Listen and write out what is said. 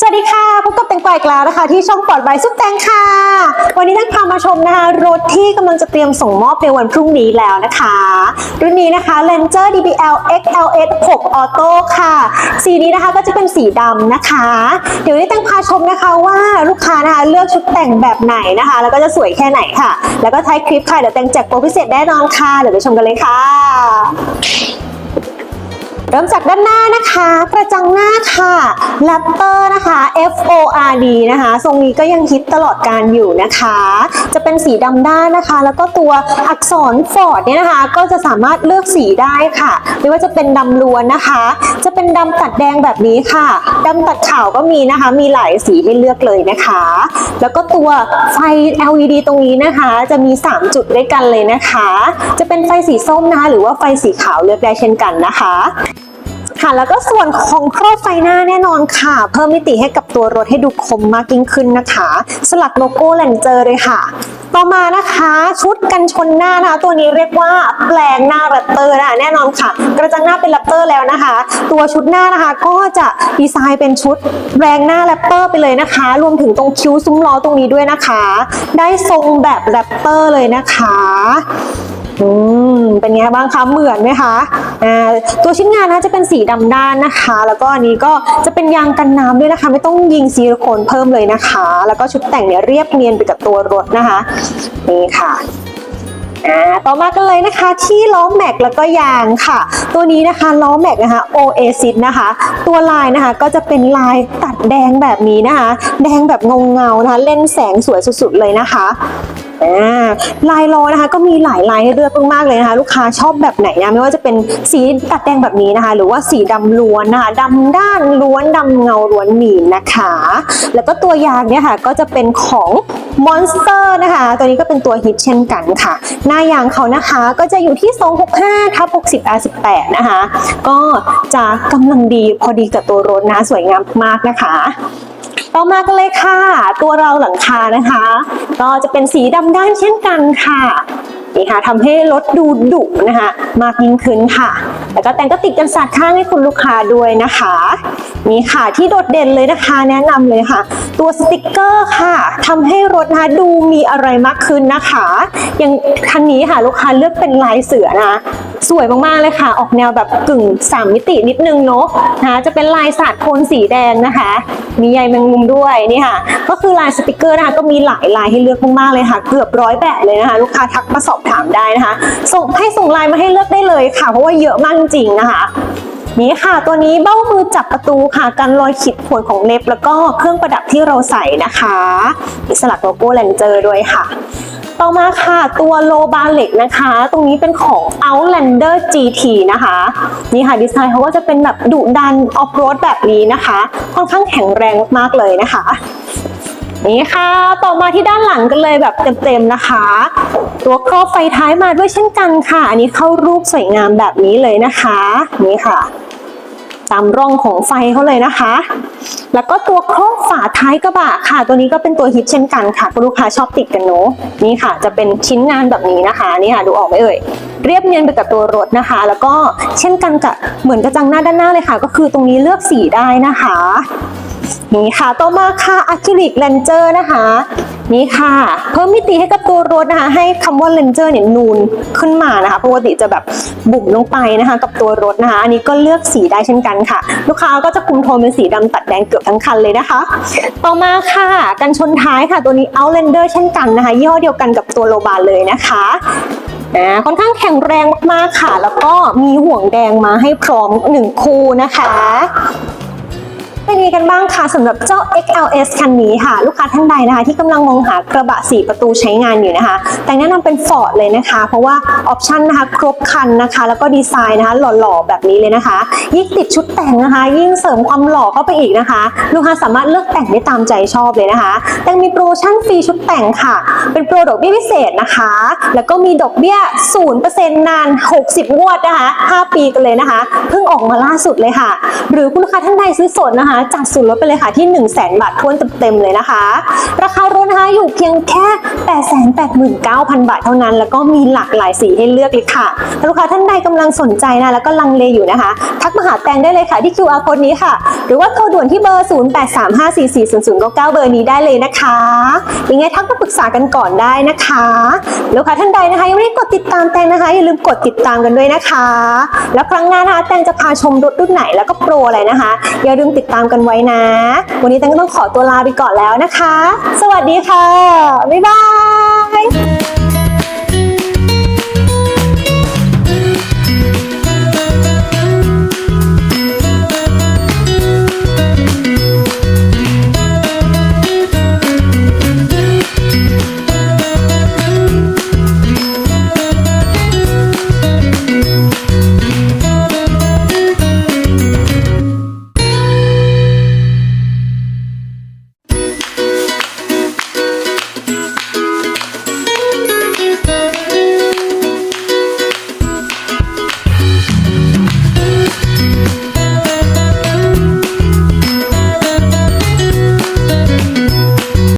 สวัสดีค่ะพบกับแตงกวาอีกแล้วนะคะ ที่ช่องปลอดใบซุปแตงค่ะ วันนี้แตงพามาชมนะคะรถที่กำลังจะเตรียมส่งมอบในวันพรุ่งนี้แล้วนะคะ รุ่นนี้นะคะ Ranger DBL XLS 6 Auto ค่ะ สีนี้นะคะก็จะเป็นสีดำนะคะ เดี๋ยววันนี้แตงพาชมนะคะว่าลูกค้านะคะเลือกชุดแต่งแบบไหนนะคะ แล้วก็จะสวยแค่ไหนค่ะ แล้วก็ท้ายคลิปค่ะเดี๋ยวแตงแจกโปรพิเศษแน่นอนค่ะเดี๋ยวไปชมกันเลยค่ะ เริ่มจากด้านหน้านะคะ กระจังหน้าค่ะแรปเตอร์นะคะ F O R D นะคะ ทรงนี้ก็ยังฮิตตลอดการอยู่นะคะ จะเป็นสีดำด้านนะคะ แล้วก็ตัวอักษรฟอร์ดเนี่ยนะคะ ก็จะสามารถเลือกสีได้ค่ะ ไม่ว่าจะเป็นดำล้วนนะคะ จะเป็นดำตัดแดงแบบนี้ค่ะดำตัดขาวก็มีนะคะ มีหลายสีให้เลือกเลยนะคะ แล้วก็ตัวไฟ LED ตรงนี้นะคะ จะมี 3 จุดด้วยกันเลยนะคะ จะเป็นไฟสีส้มนะคะหรือว่าไฟสีขาวเลือกได้เช่นกันนะคะ ค่ะ แล้วก็ส่วนของครอบไฟหน้าแน่นอนค่ะ เพิ่มมิติให้กับตัวรถให้ดูคมมากยิ่งขึ้นนะคะ สลักโลโก้แลนเจอร์เลยค่ะ ต่อมานะคะชุดกันชนหน้านะคะตัวนี้เรียกว่าแปลงหน้าแรปเตอร์นะแน่นอนค่ะ กระจังหน้าเป็นแรปเตอร์แล้วนะคะ ตัวชุดหน้านะคะก็จะดีไซน์เป็นชุดแปลงหน้าแรปเตอร์ไปเลยนะคะ รวมถึงตรงคิ้วซุ้มล้อตรงนี้ด้วยนะคะ ได้ทรงแบบแรปเตอร์เลยนะคะ อืมเป็นไงบ้างคะเหมือนไหมคะอ่าตัวชิ้นงานนะจะเป็นสีดำด้านนะคะ แล้วก็อันนี้ก็จะเป็นยางกันน้ำด้วยนะคะ ไม่ต้องยิงซิลิโคนเพิ่มเลยนะคะ แล้วก็ชุดแต่งเนี่ยเรียบเนียนไปกับตัวรถนะคะนี่ค่ะต่อมากันเลยนะคะที่ล้อแม็กแล้วก็ยางค่ะ ตัวนี้นะคะล้อแม็กนะคะ Oasis นะคะ ตัวลายนะคะก็จะเป็นลายตัดแดงแบบนี้นะคะ แดงแบบเงาเงานะคะ เล่นแสงสวยสุดๆเลยนะคะ อ่าลายล้อนะคะ ก็มีหลายลายให้เลือกมากๆเลยนะคะ ลูกค้าชอบแบบไหนนะไม่ว่าจะเป็นสีตัดแดงแบบนี้นะคะ หรือว่าสีดำล้วนนะคะดำด้านล้วนดำเงาล้วนหมีนะคะ แล้วก็ตัวยางเนี่ยค่ะ ก็จะเป็นของ Monster นะคะ ตัวนี้ก็เป็นตัวฮิตเช่นกันค่ะ หน้ายางเขานะคะก็จะอยู่ที่ 265ทับ60 R18 นะคะ ก็จะกำลังดีพอดีกับตัวรถนะ สวยงามมากนะคะ ต่อมากันเลยค่ะ ตัวเราหลังคานะคะ ก็จะเป็นสีดำด้านเช่นกันค่ะนี่ค่ะทำให้รถดูดุนะคะมากยิ่งขึ้นค่ะ แล้วก็แต่งก็ติดกันสาดข้างให้คุณลูกค้าด้วยนะคะนี่ค่ะที่โดดเด่นเลยนะคะ แนะนำเลยค่ะ ตัวสติกเกอร์ค่ะทำให้รถนะคะดูมีอะไรมากขึ้นนะคะ อย่างคันนี้ค่ะลูกค้าเลือกเป็นลายเสือนะ สวยมากๆเลยค่ะ ออกแนวแบบกึ่งสามมิตินิดนึงเนาะนะคะจะเป็นลายสาดโทนสีแดงนะคะ มีใยแมงมุมด้วยนี่ค่ะ ก็คือลายสติกเกอร์นะคะก็มีหลายลายให้เลือกมากๆเลยค่ะ เกือบร้อยแบบเลยนะคะ ลูกค้าทักมาสอบถามได้นะคะ ส่งให้ส่งลายมาให้เลือกได้เลยค่ะ เพราะว่าเยอะมากจริงนะคะนี่ค่ะ ตัวนี้เบ้ามือจับประตูค่ะกันรอยขีดข่วนของเล็บ แล้วก็เครื่องประดับที่เราใส่นะคะมีสลักโลโก้แลนเจอร์ด้วยค่ะ ต่อมาค่ะตัวโลบาเล็กนะคะ ตรงนี้เป็นของ Outlander GT นะคะนี่ค่ะดีไซน์เขาก็จะเป็นแบบดุดันออฟโรดแบบนี้นะคะ ค่อนข้างแข็งแรงมากๆเลยนะคะนี่ค่ะต่อมาที่ด้านหลังกันเลยแบบเต็มๆนะคะ ตัวครอบไฟท้ายมาด้วยเช่นกันค่ะ อันนี้เข้ารูปสวยงามแบบนี้เลยนะคะ นี่ค่ะ ตามร่องของไฟเขาเลยนะคะ แล้วก็ตัวครอบฝาท้ายกระบะค่ะ ตัวนี้ก็เป็นตัวฮิตเช่นกันค่ะคุณลูกค้าชอบติดกันเนาะนี่ค่ะ จะเป็นชิ้นงานแบบนี้นะคะนี่ค่ะดูออกไหมเอ่ยเรียบเนียนไปกับตัวรถนะคะ แล้วก็เช่นกันกับเหมือนกระจังหน้าด้านหน้าเลยค่ะ ก็คือตรงนี้เลือกสีได้นะคะนี่ค่ะ ต่อมาค่ะอะคริลิกแลนเจอร์นะคะ นี่ค่ะ เพิ่มมิติให้กับตัวรถนะคะ ให้คำว่าเลนเจอร์เนี่ยนูนขึ้นมานะคะปกติจะแบบบุ๋มลงไปนะคะ กับตัวรถนะคะ อันนี้ก็เลือกสีได้เช่นกันค่ะ ลูกค้าก็จะคุมโทนเป็นสีดำตัดแดงเกือบทั้งคันเลยนะคะ ต่อมาค่ะกันชนท้ายค่ะ ตัวนี้ Outlander เช่นกันนะคะยี่ห้อเดียวกันกับตัวโลบาเลยนะคะอ่าค่อนข้างแข็งแรงมากๆค่ะ แล้วก็มีห่วงแดงมาให้พร้อมหนึ่งคู่นะคะ เป็นยังไงกันบ้างคะสำหรับเจ้า XLS คันนี้ค่ะ ลูกค้าท่านใดนะคะ ที่กำลังมองหากระบะ 4 ประตูใช้งานอยู่นะคะ แต่แนะนำเป็น Ford เลยนะคะ เพราะว่าออปชันนะคะ ครบคันนะคะ แล้วก็ดีไซน์นะคะ หล่อๆ แบบนี้เลยนะคะ ยิ่งติดชุดแต่งนะคะ ยิ่งเสริมความหล่อเข้าไปอีกนะคะ ลูกค้าสามารถเลือกแต่งได้ตามใจชอบเลยนะคะแต่มีโปรโมชั่นฟรีชุดแต่งค่ะ เป็นโปรดอกเบี้ยพิเศษนะคะ แล้วก็มีดอกเบี้ย 0%นาน 60 งวดนะคะ 5 ปีกันเลยนะคะ เพิ่งออกมาล่าสุดเลยค่ะ หรือคุณลูกค้าท่านใดซื้อสดนะคะนะคะจัดส่วนลดไปเลยค่ะที่ 1 0 0 0 0แบาททวนเต็มๆเลยนะคะ ราคารถนะคะอยู่เพียงแค่ 889,000 บาทเท่านั้น แล้วก็มีหลากหลายสีให้เลือกเลยค่ะถ้าลูกค้าท่านใดกำลังสนใจนะแล้วก็ลังเลอยู่นะคะ ทักมาหาแตงได้เลยค่ะที่ QR code นี้ค่ะ หรือว่าโทรด่วนที่เบอร์ 0835440099 เบอร์นี้ได้เลยนะคะยังไงทักมาปรึกษากันก่อนได้นะคะลูกค้าท่านใดนะคะยังไม่ได้กดติดตามแตงนะคะอย่าลืมกดติดตามกันด้วยนะคะ แล้วครั้งหน้านะคะแตงจะพาชมรถรุ่นไหนแล้วก็โปรอะไรนะคะอย่าลืมติดตามกันไว้นะ วันนี้แตงก็ต้องขอตัวลาไปก่อนแล้วนะคะ สวัสดีค่ะ บ๊ายบาย